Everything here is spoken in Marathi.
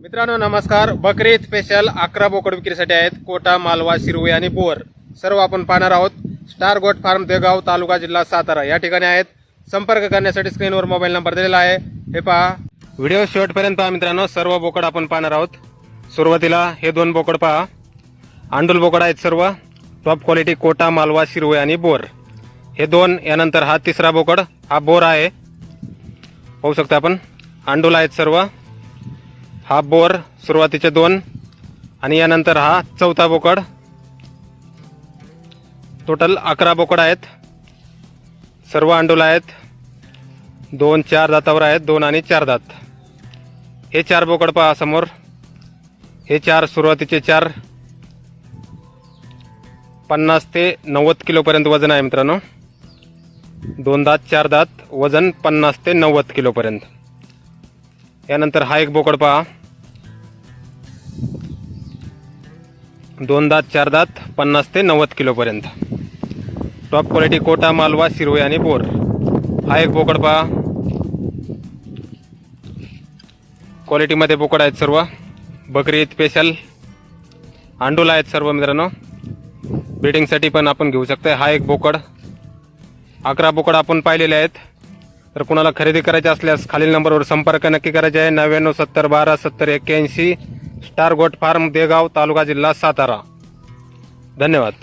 मित्रांनो नमस्कार. बकरी स्पेशल अकरा बोकड विक्रीसाठी आहेत. कोटा मालवा शिरवे आणि बोर. सर्व आपण पाहणार आहोत. स्टार गोट फार्म देगाव तालुका जिल्हा सातारा. या ठिकाणी आहेत. संपर्क करण्यासाठी स्क्रीनवर मोबाईल नंबर दिलेला आहे. हे पहा. व्हिडिओ शेवटपर्यंत पहा मित्रांनो. सर्व बोकड आपण पाहणार आहोत. सुरुवातीला हे दोन बोकड पहा. आंडूल बोकड आहेत सर्व. टॉप क्वालिटी कोटा मालवा शिरवे आणि बोर. हे दोन यानंतर हा तिसरा बोकड. हा बोर आहे. पाहू शकता आपण. आंडूल आहेत सर्व. हा बोर सुरुवातीचे दोन आणि यानंतर हा चौथा बोकड. टोटल अकरा बोकड आहेत. सर्व अंडोला आहेत. दोन चार दातावर आहेत दोन आणि चार दात. हे चार बोकड पहा समोर. हे चार सुरुवातीचे चार. पन्नास ते नव्वद किलोपर्यंत वजन आहे मित्रांनो. दोन दात चार दात वजन पन्नास ते नव्वद किलोपर्यंत यानंतर हा एक बोकड पहा. दोन दात चार दात पन्नास ते नव्वद किलोपर्यंत टॉप क्वालिटी कोटा मालवा शिरवे आणि बोर. हा एक बोकड पहा. क्वालिटीमध्ये बोकड आहेत सर्व. बकरी स्पेशल आंडूला आहेत सर्व मित्रांनो. ब्रिडिंगसाठी पण आपण घेऊ शकतो हा एक बोकड. अकरा बोकड आपण पाहिलेले आहेत. तर कुणाला खरेदी करायचे असल्यास खालील नंबरवर संपर्क नक्की करायचे आहे. नव्याण्णव सत्तर बारा सत्तर एक्क्याऐंशी स्टार गोट फार्म देगाव तालुका जिल्हा सातारा. धन्यवाद.